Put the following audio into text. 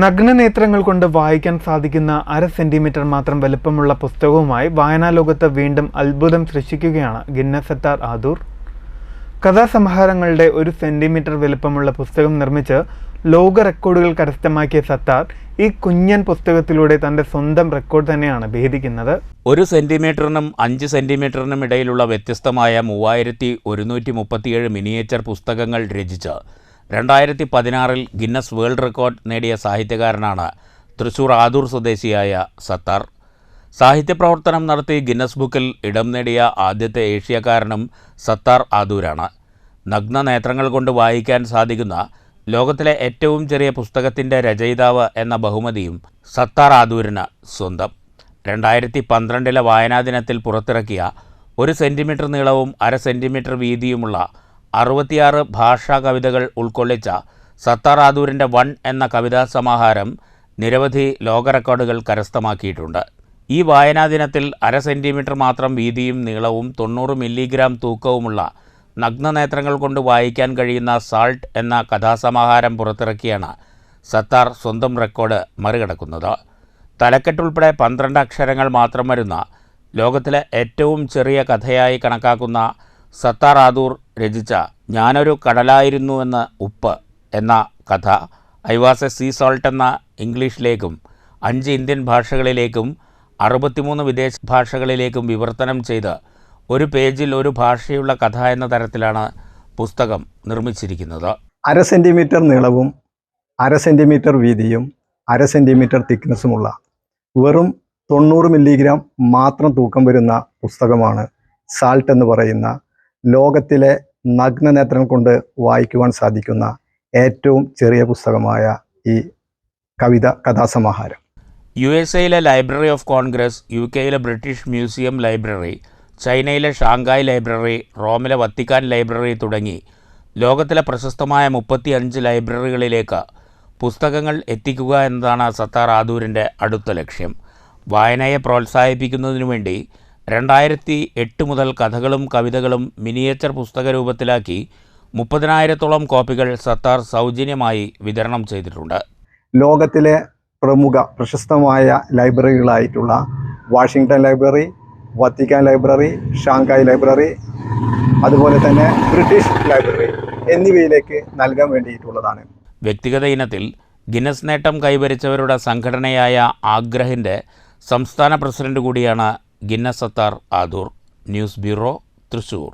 നഗ്നനേത്രങ്ങൾ കൊണ്ട് വായിക്കാൻ സാധിക്കുന്ന അര സെന്റിമീറ്റർ മാത്രം വലുപ്പമുള്ള പുസ്തകവുമായി വായനാലോകത്ത് വീണ്ടും അത്ഭുതം സൃഷ്ടിക്കുകയാണ് ഗിന്നസത്താർ സെത്താർ ആദൂർ. കഥാസംഹാരങ്ങളുടെ ഒരു സെന്റിമീറ്റർ വലുപ്പമുള്ള പുസ്തകം നിർമ്മിച്ച് ലോക റെക്കോർഡുകൾ കരസ്ഥമാക്കിയ സത്താർ ഈ കുഞ്ഞൻ പുസ്തകത്തിലൂടെ തന്റെ സ്വന്തം റെക്കോർഡ് തന്നെയാണ് ഭേദിക്കുന്നത്. ഒരു സെന്റിമീറ്ററിനും അഞ്ച് സെന്റിമീറ്ററിനും ഇടയിലുള്ള വ്യത്യസ്തമായ മൂവായിരത്തി ഒരുന്നൂറ്റി മുപ്പത്തിയേഴ് മിനിയേച്ചർ പുസ്തകങ്ങൾ രചിച്ച് രണ്ടായിരത്തി പതിനാറിൽ ഗിന്നസ് വേൾഡ് റെക്കോർഡ് നേടിയ സാഹിത്യകാരനാണ് തൃശൂർ ആദൂർ സ്വദേശിയായ സത്താർ. സാഹിത്യപ്രവർത്തനം നടത്തി ഗിന്നസ് ബുക്കിൽ ഇടം നേടിയ ആദ്യത്തെ ഏഷ്യക്കാരനും സത്താർ ആദൂരാണ്. നഗ്ന നേത്രങ്ങൾ കൊണ്ട് വായിക്കാൻ സാധിക്കുന്ന ലോകത്തിലെ ഏറ്റവും ചെറിയ പുസ്തകത്തിന്റെ രചയിതാവ് എന്ന ബഹുമതിയും സത്താർ ആദൂരിന് സ്വന്തം. രണ്ടായിരത്തി പന്ത്രണ്ടിലെ വായനാ ദിനത്തിൽ പുറത്തിറക്കിയ ഒരു സെന്റിമീറ്റർ നീളവും അര സെന്റിമീറ്റർ വീതിയുമുള്ള അറുപത്തിയാറ് ഭാഷാ കവിതകൾ ഉൾക്കൊള്ളിച്ച സത്താർ ആദൂരിന്റെ വൺ എന്ന കവിതാ സമാഹാരം നിരവധി ലോക റെക്കോർഡുകൾ കരസ്ഥമാക്കിയിട്ടുണ്ട്. ഈ വായനാ ദിനത്തിൽ അര സെന്റിമീറ്റർ മാത്രം വീതിയും നീളവും തൊണ്ണൂറ് മില്ലിഗ്രാം തൂക്കവുമുള്ള നഗ്നനേത്രങ്ങൾ കൊണ്ട് വായിക്കാൻ കഴിയുന്ന സാൾട്ട് എന്ന കഥാസമാഹാരം പുറത്തിറക്കിയാണ് സത്താർ സ്വന്തം റെക്കോർഡ് മറികടക്കുന്നത്. തലക്കെട്ടുൾപ്പെടെ പന്ത്രണ്ട് അക്ഷരങ്ങൾ മാത്രം വരുന്ന ലോകത്തിലെ ഏറ്റവും ചെറിയ കഥയായി കണക്കാക്കുന്ന സത്താർ ആദൂർ രചിച്ച ഞാനൊരു കടലായിരുന്നു എന്ന ഉപ്പ് എന്ന കഥ I was a sea salt എന്ന ഇംഗ്ലീഷിലേക്കും അഞ്ച് ഇന്ത്യൻ ഭാഷകളിലേക്കും അറുപത്തിമൂന്ന് വിദേശ ഭാഷകളിലേക്കും വിവർത്തനം ചെയ്ത് ഒരു പേജിൽ ഒരു ഭാഷയുള്ള കഥ എന്ന തരത്തിലാണ് പുസ്തകം നിർമ്മിച്ചിരിക്കുന്നത്. അര സെന്റിമീറ്റർ നീളവും അര സെന്റിമീറ്റർ വീതിയും അര സെന്റിമീറ്റർ തിക്നെസ്സുമുള്ള വെറും തൊണ്ണൂറ് മില്ലിഗ്രാം മാത്രം തൂക്കം വരുന്ന പുസ്തകമാണ് സാൾട്ട് എന്ന് പറയുന്ന ലോകത്തിലെ നഗ്ന നേത്രം കൊണ്ട് വായിക്കുവാൻ സാധിക്കുന്ന ഏറ്റവും ചെറിയ പുസ്തകമായ ഈ കവിത കഥാസമാഹാരം. യു എസ് എയിലെ ലൈബ്രറി ഓഫ് കോൺഗ്രസ് യു കെയിലെ ബ്രിട്ടീഷ് മ്യൂസിയം ലൈബ്രറി ചൈനയിലെ ഷാങ്കായ് ലൈബ്രറി റോമിലെ വത്തിക്കാൻ ലൈബ്രറി തുടങ്ങി. ലോകത്തിലെ പ്രശസ്തമായ മുപ്പത്തി അഞ്ച് ലൈബ്രറികളിലേക്ക് പുസ്തകങ്ങൾ എത്തിക്കുക എന്നതാണ് സത്താർ ആദൂരിന്റെ അടുത്ത ലക്ഷ്യം. വായനയെ പ്രോത്സാഹിപ്പിക്കുന്നതിനു വേണ്ടി രണ്ടായിരത്തി എട്ട് മുതൽ കഥകളും കവിതകളും മിനിയേച്ചർ പുസ്തക രൂപത്തിലാക്കി മുപ്പതിനായിരത്തോളം കോപ്പികൾ സത്താർ സൗജന്യമായി വിതരണം ചെയ്തിട്ടുണ്ട്. ലോകത്തിലെ പ്രമുഖ പ്രശസ്തമായ ലൈബ്രറികളായിട്ടുള്ള Washington library Vatican library Shanghai library അതുപോലെ തന്നെ ബ്രിട്ടീഷ് ലൈബ്രറി എന്നിവയിലേക്ക് നൽകാൻ വേണ്ടിയിട്ടുള്ളതാണ്. വ്യക്തിഗത ഇനത്തിൽ ഗിന്നസ് നേട്ടം കൈവരിച്ചവരുടെ സംഘടനയായ ആഗ്രഹിന്റെ സംസ്ഥാന പ്രസിഡന്റ് കൂടിയാണ് Guinness Sattar Adoor news bureau Thrissur.